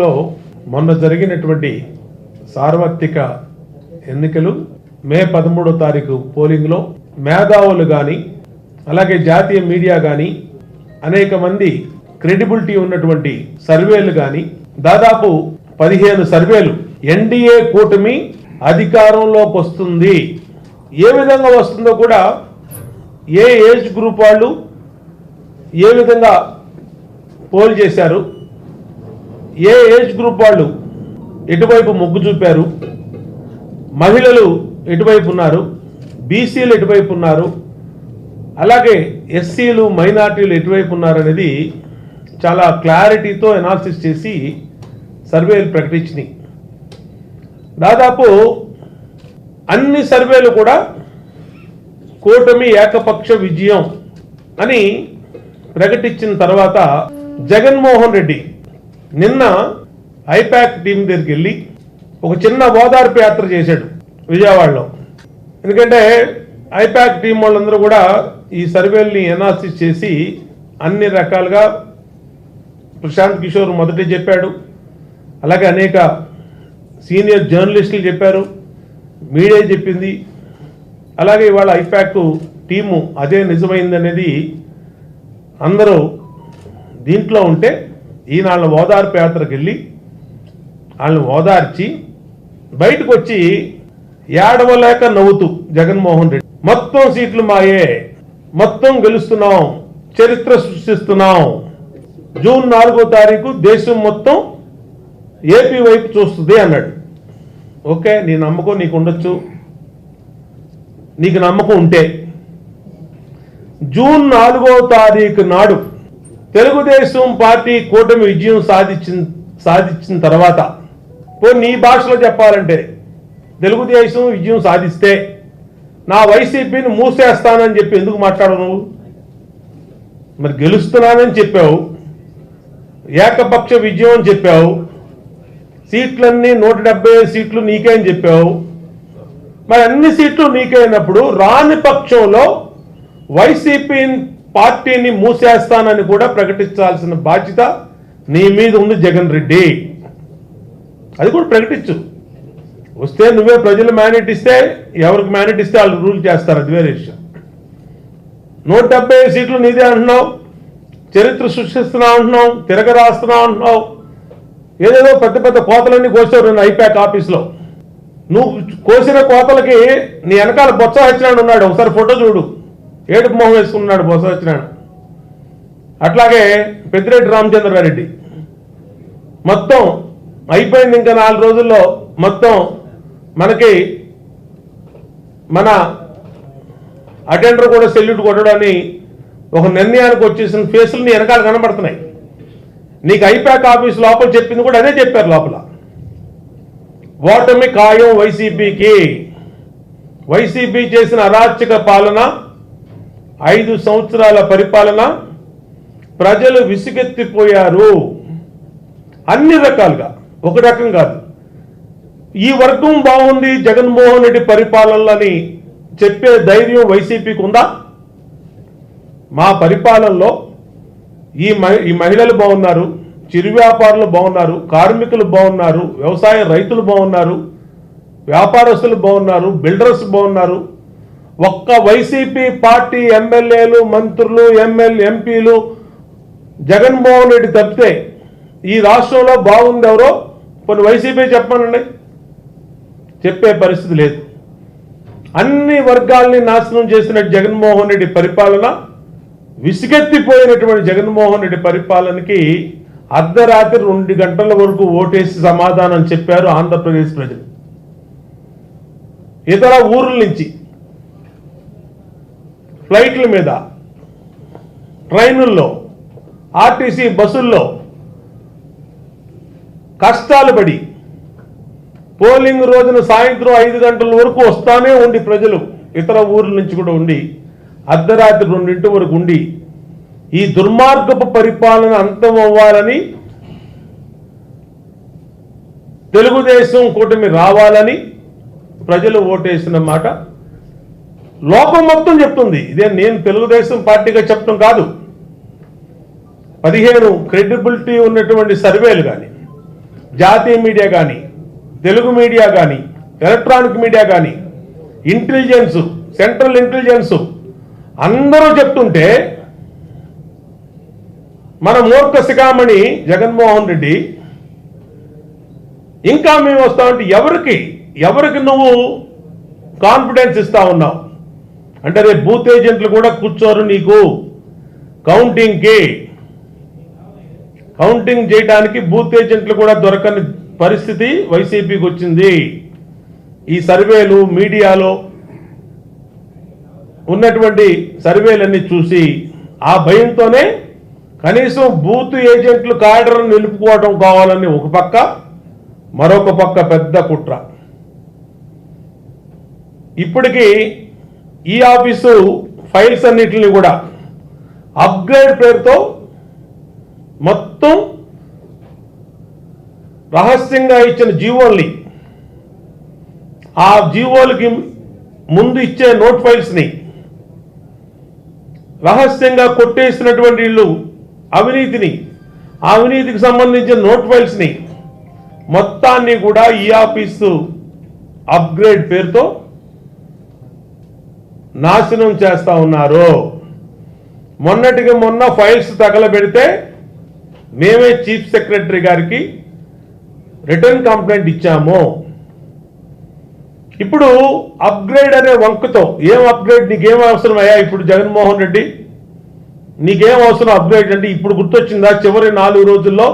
లో మొన్న జరిగినటువంటి సార్వత్రిక ఎన్నికలు మే పదమూడో తారీఖు పోలింగ్లో మేధావులు కానీ అలాగే జాతీయ మీడియా కానీ అనేక మంది క్రెడిబిలిటీ ఉన్నటువంటి సర్వేలు కానీ దాదాపు పదిహేను సర్వేలు ఎన్డీఏ కూటమి అధికారంలోకి వస్తుంది. ఏ విధంగా వస్తుందో కూడా ఏ ఏజ్ గ్రూప్ వాళ్ళు ఏ విధంగా పోల్ చేశారు? ఏ ఏజ్ గ్రూప్ వాళ్ళు ఎటువైపు మొగ్గు చూపారు? మహిళలు ఎటువైపు ఉన్నారు? బీసీలు ఎటువైపు ఉన్నారు? అలాగే ఎస్సీలు మైనార్టీలు ఎటువైపు ఉన్నారు అనేది చాలా క్లారిటీతో ఎనాలిసిస్ చేసి సర్వేలు ప్రకటించినాయి. దాదాపు అన్ని సర్వేలు కూడా కూటమి ఏకపక్ష విజయం అని ప్రకటించిన తర్వాత జగన్మోహన్ రెడ్డి నిన్న ఐపాక్ టీం దగ్గరికి వెళ్ళి ఒక చిన్న ఓదార్పు యాత్ర చేశాడు విజయవాడలో. ఎందుకంటే ఐపాక్ టీం వాళ్ళందరూ కూడా ఈ సర్వేల్ని ఎనాలిసిస్ చేసి అన్ని రకాలుగా ప్రశాంత్ కిషోర్ మొదటి చెప్పాడు. అలాగే అనేక సీనియర్ జర్నలిస్టులు చెప్పారు. మీడియా చెప్పింది. అలాగే ఇవాళ ఐపాక్ టీము అదే నిజమైందనేది అందరూ దీంట్లో ఉంటే ఈనాళ్ళ ఓదార్పు యాత్రకు వెళ్ళి వాళ్ళని ఓదార్చి బయటకు వచ్చి ఏడవలేక నవ్వుతూ జగన్మోహన్ రెడ్డి మొత్తం సీట్లు మాయే మొత్తం గెలుస్తున్నాం చరిత్ర సృష్టిస్తున్నాం. జూన్ నాలుగో తారీఖు దేశం మొత్తం ఏపీ వైపు చూస్తుంది అన్నాడు. ఓకే నీ నమ్మకం నీకు ఉండొచ్చు. నీకు నమ్మకం ఉంటే జూన్ నాలుగో తారీఖు నాడు తెలుగుదేశం పార్టీ కూటమి విజయం సాధించిన సాధించిన తర్వాత పో నీ భాషలో చెప్పాలంటే తెలుగుదేశం విజయం సాధిస్తే నా వైసీపీని మూసేస్తానని చెప్పి ఎందుకు మాట్లాడవు నువ్వు? మరి గెలుస్తున్నానని చెప్పావు ఏకపక్ష విజయం అని చెప్పావు సీట్లన్నీ నూట డెబ్బై సీట్లు నీకే అని చెప్పావు. మరి అన్ని సీట్లు నీకే అయినప్పుడు రాని పక్షంలో వైసీపీ పార్టీని మూసేస్తానని కూడా ప్రకటించాల్సిన బాధ్యత నీ మీద ఉంది జగన్ రెడ్డి. అది కూడా ప్రకటించు. వస్తే నువ్వే ప్రజలు మ్యానేట్ ఇస్తే ఎవరికి మ్యానేట్ ఇస్తే వాళ్ళు రూల్ చేస్తారు. అది వేరే విషయం. నూట డెబ్బై ఐదు సీట్లు నీదే అంటున్నావు. చరిత్ర సృష్టిస్తున్నావు అంటున్నావు. తిరగ రాస్తున్నావు అంటున్నావు. ఏదేదో పెద్ద పెద్ద కోతలన్నీ కోసావు నేను ఐపాక్ ఆఫీస్లో. నువ్వు కోసిన కోతలకి నీ వెనకాల బొత్స వచ్చినాడు ఉన్నాడు. ఒకసారి ఫోటో చూడు. ఏడుపు మొహం వేసుకున్నాడు బొత్స సత్యనారాయణ అట్లాగే పెద్దిరెడ్డి రామచంద్రారెడ్డి. మొత్తం అయిపోయింది ఇంకా నాలుగు రోజుల్లో మొత్తం మనకి మన అటెండర్ కూడా సెల్యూట్ కొట్టడని ఒక నిర్ణయానికి వచ్చేసిన ఫేసులు నీ వెనకాల కనబడుతున్నాయి. నీకు ఐపాక్ ఆఫీస్ లోపల చెప్పింది కూడా అదే చెప్పారు లోపల. ఓటమి ఖాయం వైసీపీకి. వైసీపీ చేసిన అరాచక పాలన ఐదు సంవత్సరాల పరిపాలన ప్రజలు విసుగెత్తిపోయారు. అన్ని రకాలుగా ఒక రకం కాదు. ఈ వర్గం బాగుంది జగన్మోహన్ రెడ్డి పరిపాలనలని చెప్పే ధైర్యం వైసీపీకి ఉందా? మా పరిపాలనలో ఈ మహి- ఈ మహిళలు బాగున్నారు చిరు వ్యాపారులు బాగున్నారు కార్మికులు బాగున్నారు వ్యవసాయ రైతులు బాగున్నారు వ్యాపారస్తులు బాగున్నారు బిల్డర్స్ బాగున్నారు ఒక్క వైసీపీ పార్టీ ఎమ్మెల్యేలు మంత్రులు ఎమ్మెల్యే ఎంపీలు జగన్మోహన్ రెడ్డి తప్పితే ఈ రాష్ట్రంలో బాగుంది ఎవరో? కొన్ని వైసీపీ చెప్పమనండి చెప్పే పరిస్థితి లేదు. అన్ని వర్గాల్ని నాశనం చేసిన జగన్మోహన్ రెడ్డి పరిపాలన విసిగెత్తిపోయినటువంటి జగన్మోహన్ రెడ్డి పరిపాలనకి అర్ధరాత్రి రెండు గంటల వరకు ఓటేసి సమాధానం చెప్పారు ఆంధ్రప్రదేశ్ ప్రజలు. ఇతర ఊర్ల నుంచి ఫ్లైట్ల మీద ట్రైనుల్లో ఆర్టీసీ బస్సుల్లో కష్టాలు పడి పోలింగ్ రోజున సాయంత్రం ఐదు గంటల వరకు వస్తానే ఉండి ప్రజలు. ఇతర ఊర్ల నుంచి కూడా ఉండి అర్ధరాత్రి రెండింటి వరకు ఉండి ఈ దుర్మార్గపు పరిపాలన అంతం అవ్వాలని తెలుగుదేశం కూటమి రావాలని ప్రజలు ఓటేసిన మాట లోకం మొత్తం చెప్తుంది. ఇదే నేను తెలుగుదేశం పార్టీగా చెప్పడం కాదు. పదిహేను క్రెడిబిలిటీ ఉన్నటువంటి సర్వేలు కానీ జాతీయ మీడియా కానీ తెలుగు మీడియా కానీ ఎలక్ట్రానిక్ మీడియా కానీ ఇంటెలిజెన్స్ సెంట్రల్ ఇంటెలిజెన్స్ అందరూ చెప్తుంటే మన మూర్ఖ శిఖామణి జగన్మోహన్ రెడ్డి ఇంకా మేము వస్తామంటే ఎవరికి ఎవరికి నువ్వు కాన్ఫిడెన్స్ ఇస్తా ఉన్నావు? అంటే రేపు బూత్ ఏజెంట్లు కూడా కూర్చోరు నీకు. కౌంటింగ్కి కౌంటింగ్ చేయడానికి బూత్ ఏజెంట్లు కూడా దొరకని పరిస్థితి వైసీపీకి వచ్చింది. ఈ సర్వేలు మీడియాలో ఉన్నటువంటి సర్వేలన్నీ చూసి ఆ భయంతోనే కనీసం బూత్ ఏజెంట్లు కాడర్ నిలుపుకోవడం కావాలని ఒక పక్క మరొక పక్క పెద్ద కుట్ర. ఇప్పటికీ ఈ ఆఫీసు ఫైల్స్ అన్నిటిని కూడా అప్గ్రేడ్ పేరుతో మొత్తం రహస్యంగా ఇచ్చిన జీవోల్ని ఆ జీవోలకి ముందు ఇచ్చే నోట్ ఫైల్స్ని రహస్యంగా కొట్టేసినటువంటి వీళ్ళు అవినీతిని అవినీతికి సంబంధించిన నోట్ ఫైల్స్ని మొత్తాన్ని కూడా ఈ ఆఫీసు అప్గ్రేడ్ పేరుతో నాశనం చేస్తూ ఉన్నారు. మొన్నటికి మొన్న ఫైల్స్ తగలబెడితే మేమే చీఫ్ సెక్రటరీ గారికి రిటర్న్ కంప్లైంట్ ఇచ్చాము. ఇప్పుడు అప్గ్రేడ్ అనే వంకతో ఏం అప్గ్రేడ్? నీకేం అవసరం అయ్యా ఇప్పుడు జగన్మోహన్ రెడ్డి? నీకేం అవసరం అప్గ్రేడ్ అంటే ఇప్పుడు గుర్తొచ్చిందా? చివరి నాలుగు రోజుల్లో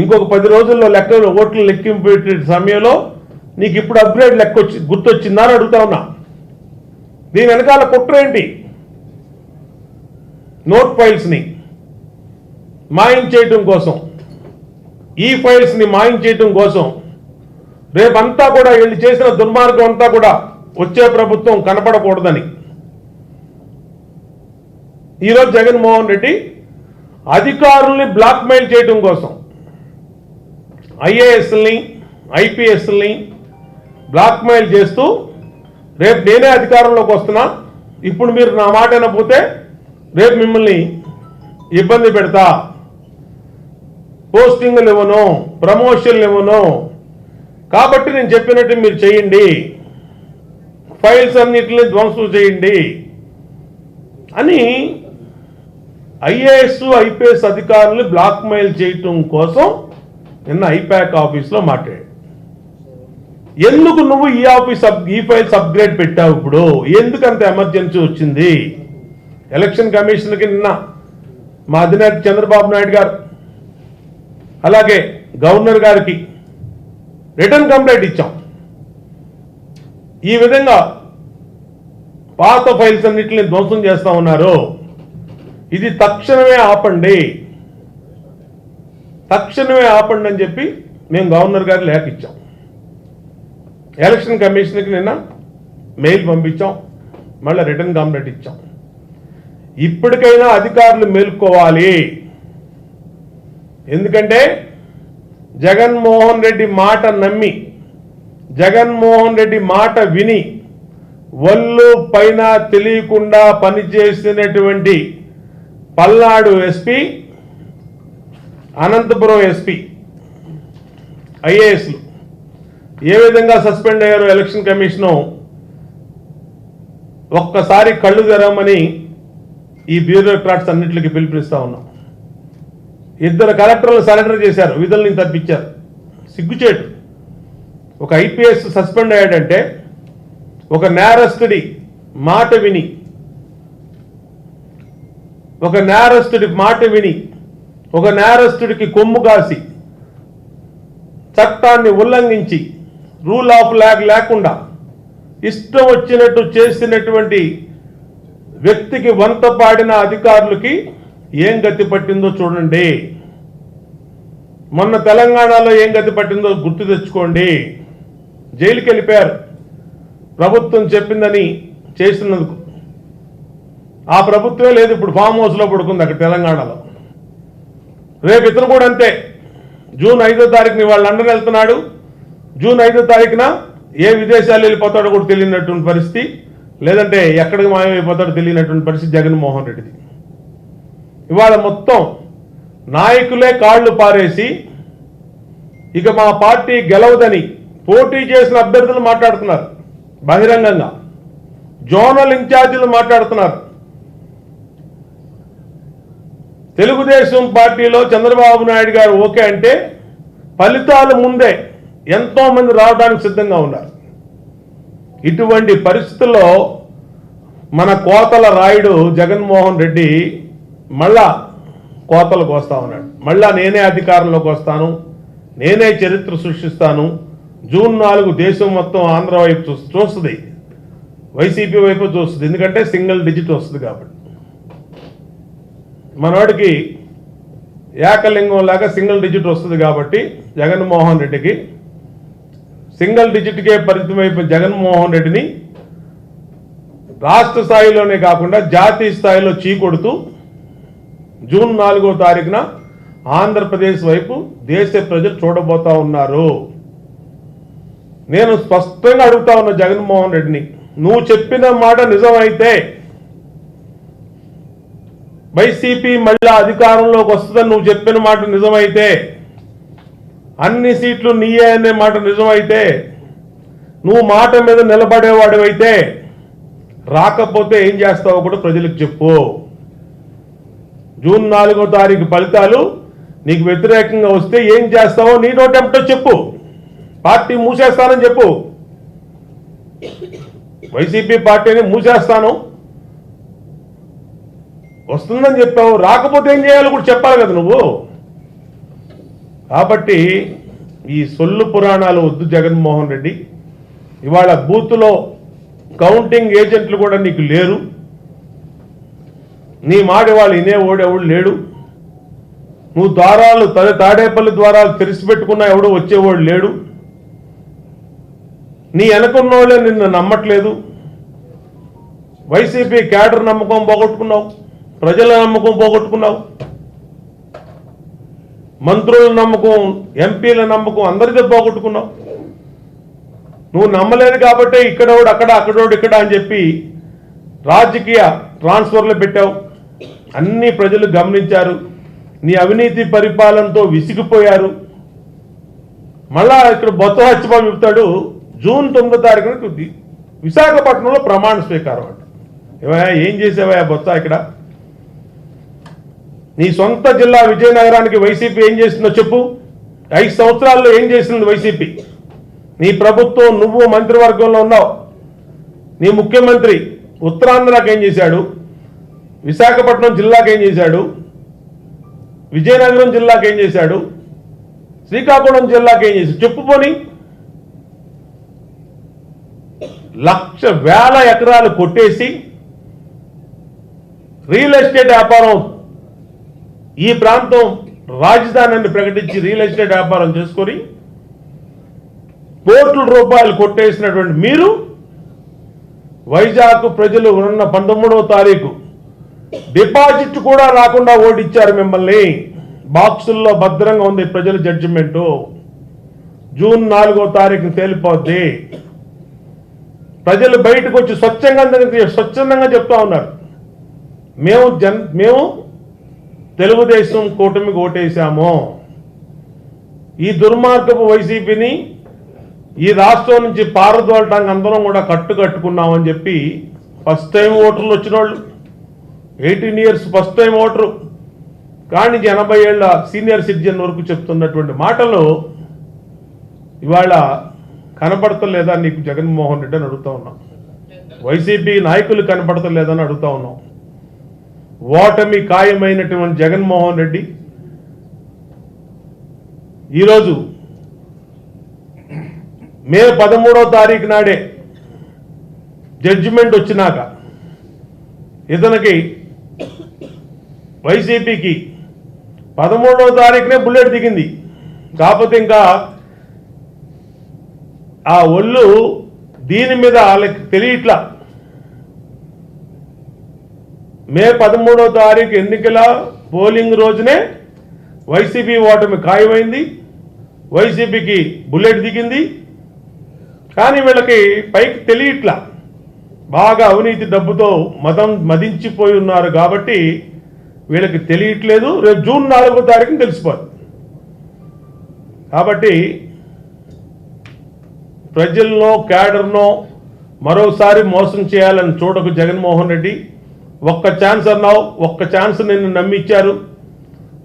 ఇంకొక పది రోజుల్లో లెక్కలు ఓట్లు లెక్కింపు పెట్టే సమయంలో నీకు ఇప్పుడు అప్గ్రేడ్ లెక్క వచ్చి గుర్తొచ్చిందా అని అడుగుతా ఉన్నా. దీని వెనకాల కుట్ర ఏంటి నోట్ ఫైల్స్ని మాయించేయటం కోసం. ఈ ఫైల్స్ని మాయించేయటం కోసం. రేపంతా కూడా వీళ్ళు చేసిన దుర్మార్గం అంతా కూడా వచ్చే ప్రభుత్వం కనపడకూడదని. ఈరోజు జగన్మోహన్ రెడ్డి అధికారుల్ని బ్లాక్మెయిల్ చేయడం కోసం. ఐఏఎస్ని ఐపీఎస్ని బ్లాక్మెయిల్ చేస్తూ రేపు నేనే అధికారంలోకి వస్తున్నా. ఇప్పుడు మీరు నా మాట వినకపోతే రేపు మిమ్మల్ని ఇబ్బంది పెడతా. పోస్టింగ్లు ఇవ్వను ప్రమోషన్లు ఇవ్వను. కాబట్టి నేను చెప్పినట్టు మీరు చేయండి. ఫైల్స్ అన్నిటిని ధ్వంసం చేయండి అని ఐఏఎస్ ఐపీఎస్ అధికారులు బ్లాక్మెయిల్ చేయటం కోసం నిన్న ఐపాక్ ఆఫీస్లో మాట్లాడాడు ఎందుకు నువ్వు ఈ ఆఫీస్ ఈ ఫైల్స్ అప్గ్రేడ్ పెట్టావు ఇప్పుడు? ఎందుకంత ఎమర్జెన్సీ వచ్చింది? ఎలక్షన్ కమిషన్కి నిన్న మా అధినేత చంద్రబాబు నాయుడు గారు అలాగే గవర్నర్ గారికి రిటర్న్ కంప్లైంట్ ఇచ్చాం. ఈ విధంగా పాత ఫైల్స్ అన్నింటిని ధ్వంసం చేస్తా ఉన్నారు. ఇది తక్షణమే ఆపండి. తక్షణమే ఆపండి అని చెప్పి మేము గవర్నర్ గారు లేఖ ఇచ్చాం. ఎలక్షన్ కమిషన్కి నిన్న మెయిల్ పంపించాం. మళ్ళీ రిటర్న్ కంప్లైంట్ ఇచ్చాం. ఇప్పటికైనా అధికారులు మేల్కోవాలి. ఎందుకంటే జగన్మోహన్ రెడ్డి మాట నమ్మి జగన్మోహన్ రెడ్డి మాట విని ఒళ్ళు పైన తెలియకుండా పనిచేసినటువంటి పల్నాడు ఎస్పీ అనంతపురం ఎస్పీ ఐఏఎస్లు ఏ విధంగా సస్పెండ్ అయ్యారో ఎలక్షన్ కమిషను ఒక్కసారి కళ్ళు తెరవమని ఈ బ్యూరోక్రాట్స్ అన్నింటికి పిలుపునిస్తా ఉన్నాం. ఇద్దరు కలెక్టర్లు సరెండర్ చేశారు విధులని తప్పించారు. సిగ్గుచేటు. ఒక ఐపీఎస్ సస్పెండ్ అయ్యాడంటే ఒక నేరస్తుడి మాట విని ఒక నేరస్తుడి మాట విని ఒక నేరస్తుడికి కొమ్ము కాసి చట్టాన్ని ఉల్లంఘించి రూల్ ఆఫ్ లాగ్ లేకుండా ఇష్టం వచ్చినట్టు చేసినటువంటి వ్యక్తికి వంత పాడిన అధికారులకి ఏం గతి పట్టిందో చూడండి. మొన్న తెలంగాణలో ఏం గతి పట్టిందో గుర్తు తెచ్చుకోండి. జైలుకి వెళ్ళిపోయారు. ప్రభుత్వం చెప్పిందని చేసినందుకు. ఆ ప్రభుత్వమే లేదు ఇప్పుడు ఫామ్ హౌస్లో పడుకుంది అక్కడ తెలంగాణలో. రేపు ఇతను కూడా అంతే. జూన్ ఐదో తారీఖుని వాళ్ళు లండన్ వెళ్తున్నాడు. జూన్ ఐదో తారీఖున ఏ విదేశాలు వెళ్ళిపోతాడో కూడా తెలియనటువంటి పరిస్థితి. లేదంటే ఎక్కడికి మాయమైపోతాడో తెలియనటువంటి పరిస్థితి జగన్మోహన్ రెడ్డిది. ఇవాళ మొత్తం నాయకులే కాళ్ళు పారేసి ఇక మా పార్టీ గెలవదని పోటీ చేసిన అభ్యర్థులు మాట్లాడుతున్నారు. బహిరంగంగా. జోనల్ ఇన్ఛార్జీలు మాట్లాడుతున్నారు. తెలుగుదేశం పార్టీలో చంద్రబాబు నాయుడు గారు ఓకే అంటే ఫలితాలు ముందే ఎంతో మంది రావడానికి సిద్ధంగా ఉన్నారు. ఇటువంటి పరిస్థితుల్లో మన కోతల రాయుడు జగన్మోహన్ రెడ్డి మళ్ళా కోతలకు వస్తా ఉన్నాడు. మళ్ళా నేనే అధికారంలోకి వస్తాను నేనే చరిత్ర సృష్టిస్తాను. జూన్ నాలుగు దేశం మొత్తం ఆంధ్ర వైపు చూ- చూస్తుంది. వైసీపీ వైపు చూస్తుంది. ఎందుకంటే సింగిల్ డిజిట్ వస్తుంది కాబట్టి. మనవాడికి ఏకలింగం లాగా సింగిల్ డిజిట్ వస్తుంది కాబట్టి జగన్మోహన్ రెడ్డికి సింగిల్ డిజిట్కే పరిమితమైపోయిన జగన్మోహన్ రెడ్డిని రాష్ట్ర స్థాయిలోనే కాకుండా జాతీయ స్థాయిలో చీకొడుతూ జూన్ నాలుగో తారీఖున ఆంధ్రప్రదేశ్ వైపు దేశ ప్రజలు చూడబోతా ఉన్నారు. నేను స్పష్టంగా అడుగుతా ఉన్నా జగన్మోహన్ రెడ్డిని. నువ్వు చెప్పిన మాట నిజమైతే వైసీపీ మళ్ళా అధికారంలోకి వస్తుందని నువ్వు చెప్పిన మాట నిజమైతే అన్ని సీట్లు నీయే అనే మాట నిజమైతే నువ్వు మాట మీద నిలబడేవాడివైతే రాకపోతే ఏం చేస్తావో కూడా ప్రజలకు చెప్పు. జూన్ నాలుగో తారీఖు ఫలితాలు నీకు వ్యతిరేకంగా వస్తే ఏం చేస్తావో నీ నోటెంటో చెప్పు. పార్టీ మూసేస్తానని చెప్పు. వైసీపీ పార్టీని మూసేస్తాను. వస్తుందని చెప్పావు రాకపోతే ఏం చేయాలో కూడా చెప్పాలి కదా నువ్వు. కాబట్టి ఈ సొల్లు పురాణాలు వద్దు జగన్మోహన్ రెడ్డి. ఇవాళ బూత్లో కౌంటింగ్ ఏజెంట్లు కూడా నీకు లేరు. నీ మాట వాళ్ళు ఇనే ఎవడు లేడు. నువ్వు ద్వారాలు తన తాడేపల్లి ద్వారాలు తెరిచిపెట్టుకున్నా ఎవడో వచ్చేవాడు లేడు. నీ వెనకున్నోళ్ళే నిన్ను నమ్మట్లేదు. వైసీపీ క్యాడర్ నమ్మకం పోగొట్టుకున్నావు. ప్రజల నమ్మకం పోగొట్టుకున్నావు. మంత్రుల నమ్మకం ఎంపీల నమ్మకం అందరితో పోగొట్టుకున్నావు. నువ్వు నమ్మలేదు కాబట్టి ఇక్కడోడు అక్కడ అక్కడోడు ఇక్కడ అని చెప్పి రాజకీయ ట్రాన్స్ఫర్లు పెట్టావు. అన్ని ప్రజలు గమనించారు. నీ అవినీతి పరిపాలనతో విసిగిపోయారు. మళ్ళా ఇక్కడ బొత్త హత్యబాబు చెప్తాడు. జూన్ తొమ్మిదో తారీఖున విశాఖపట్నంలో ప్రమాణ స్వీకారం అంట. ఏం చేసావా బొత్త ఇక్కడ? నీ సొంత జిల్లా విజయనగరానికి వైసీపీ ఏం చేసిందో చెప్పు. ఐదు సంవత్సరాల్లో ఏం చేసింది వైసీపీ? నీ ప్రభుత్వం నువ్వు మంత్రివర్గంలో ఉన్నావు. నీ ముఖ్యమంత్రి ఉత్తరాంధ్రకి ఏం చేశాడు? విశాఖపట్నం జిల్లాకి ఏం చేశాడు? విజయనగరం జిల్లాకి ఏం చేశాడు? శ్రీకాకుళం జిల్లాకి ఏం చేశాడు? చెప్పుకొని లక్ష వేల ఎకరాలు కొట్టేసి రియల్ ఎస్టేట్ వ్యాపారం ఈ ప్రాంతం రాజధానిని ప్రకటించి రియల్ ఎస్టేట్ వ్యాపారం చేసుకొని కోట్ల రూపాయలు కొట్టేసినటువంటి మీరు వైజాగ్ ప్రజలు ఉన్న పంతొమ్మిదవ తారీఖు డిపాజిట్ కూడా రాకుండా ఓటిచ్చారు మిమ్మల్ని. బాక్సుల్లో భద్రంగా ఉంది ప్రజల జడ్జిమెంటు. జూన్ నాలుగో తారీఖు తేలిపోద్ది. ప్రజలు బయటకు వచ్చి స్వచ్ఛంగా స్వచ్ఛందంగా చెప్తా ఉన్నారు. మేము జన్ మేము తెలుగుదేశం కూటమికి ఓటేశాము. ఈ దుర్మార్గపు వైసీపీని ఈ రాష్ట్రం నుంచి పారదోలటానికి అందరం కూడా కట్టు కట్టుకున్నామని చెప్పి ఫస్ట్ టైం ఓటర్లు వచ్చిన వాళ్ళు eighteen years first time voter. కానీ ఎనభై ఏళ్ళ సీనియర్ సిటిజన్ వరకు చెప్తున్నటువంటి మాటలు ఇవాళ కనపడతలేదా నీకు జగన్మోహన్ రెడ్డి అని అడుగుతా ఉన్నాం. వైసీపీ నాయకులు కనపడతలేదని అడుగుతా ఉన్నాం. ఓటమి ఖాయమైనటువంటి జగన్మోహన్ రెడ్డి. ఈరోజు మే పదమూడవ తారీఖు నాడే జడ్జిమెంట్ వచ్చినాక ఇతనికి వైసీపీకి పదమూడవ తారీఖునే బుల్లెట్ దిగింది. కాకపోతే ఇంకా ఆ ఒళ్ళు దీని మీద వాళ్ళకి తెలియట్లా. మే పదమూడో తారీఖు ఎన్నికల పోలింగ్ రోజునే వైసీపీ ఓటమి ఖాయమైంది. వైసీపీకి బుల్లెట్ దిగింది. కానీ వీళ్ళకి పైకి తెలియట్లా. బాగా అవినీతి డబ్బుతో మదం మదించిపోయి ఉన్నారు కాబట్టి వీళ్ళకి తెలియట్లేదు. రేపు జూన్ నాలుగో తారీఖున తెలిసిపోదు. కాబట్టి ప్రజల్లో క్యాడర్నో మరోసారి మోసం చేయాలని చూడకు జగన్మోహన్ రెడ్డి. ఒక్క ఛాన్స్ అన్నావు ఒక్క ఛాన్స్ నిన్ను నమ్మిచ్చారు.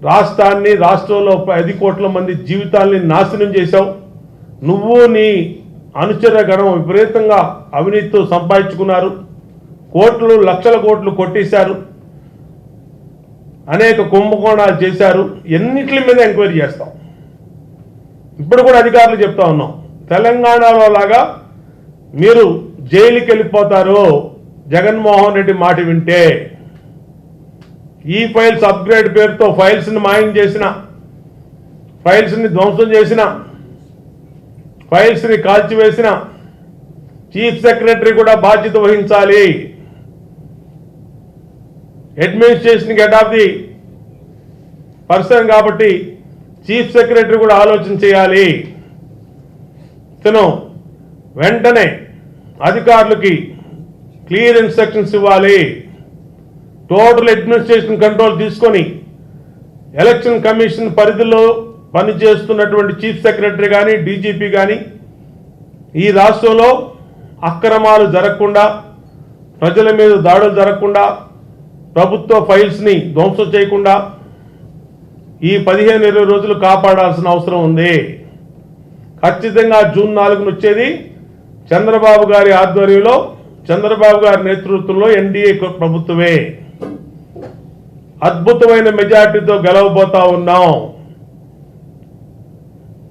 రాష్ట్రాన్ని రాష్ట్రంలో పది కోట్ల మంది జీవితాల్ని నాశనం చేశావు. నువ్వు నీ అనుచర గణం విపరీతంగా అవినీతితో సంపాదించుకున్నారు. కోట్లు లక్షల కోట్లు కొట్టేశారు. అనేక కుంభకోణాలు చేశారు. ఎన్నిటి మీద ఎంక్వైరీ చేస్తాం? ఇప్పుడు కూడా అధికారులు చెప్తా ఉన్నాం. తెలంగాణలో లాగా మీరు జైలుకి వెళ్ళిపోతారు జగన్మోహన్ రెడ్డి మాట వింటే ఈ ఫైల్స్ అప్గ్రేడ్ పేరుతో ఫైల్స్ని మాయం చేసిన ఫైల్స్ని ధ్వంసం చేసిన ఫైల్స్ని కాల్చివేసిన చీఫ్ సెక్రటరీ కూడా బాధ్యత వహించాలి. Administration head of the person కాబట్టి చీఫ్ సెక్రటరీ కూడా ఆలోచన చేయాలి. ఇతను వెంటనే అధికారులకి క్లియర్ ఇన్స్ట్రక్షన్స్ ఇవ్వాలి. టోటల్ అడ్మినిస్ట్రేషన్ కంట్రోల్ తీసుకొని ఎలక్షన్ కమిషన్ పరిధిలో పనిచేస్తున్నటువంటి చీఫ్ సెక్రటరీ కానీ డీజీపీ కానీ ఈ రాష్ట్రంలో అక్రమాలు జరగకుండా ప్రజల మీద దాడులు జరగకుండా ప్రభుత్వ ఫైల్స్ని ధ్వంసం చేయకుండా ఈ పదిహేను ఇరవై రోజులు కాపాడాల్సిన అవసరం ఉంది. ఖచ్చితంగా జూన్ నాలుగున వచ్చేది చంద్రబాబు గారి ఆధ్వర్యంలో చంద్రబాబు గారి నేతృత్వంలో ఎన్డీఏ ప్రభుత్వమే. అద్భుతమైన మెజార్టీతో గెలవబోతా ఉన్నాం.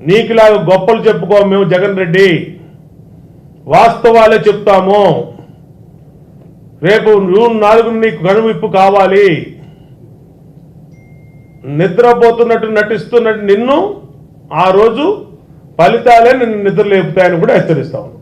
నీకులాగా గొప్పలు చెప్పుకో మేము జగన్ రెడ్డి. వాస్తవాలే చెప్తాము. రేపు జూన్ నాలుగు నీకు కనువిప్పు కావాలి. నిద్రపోతున్నట్టు నటిస్తున్నట్టు నిన్ను ఆ రోజు ఫలితాలే నిన్ను నిద్రలేపుతాయని కూడా హెచ్చరిస్తాను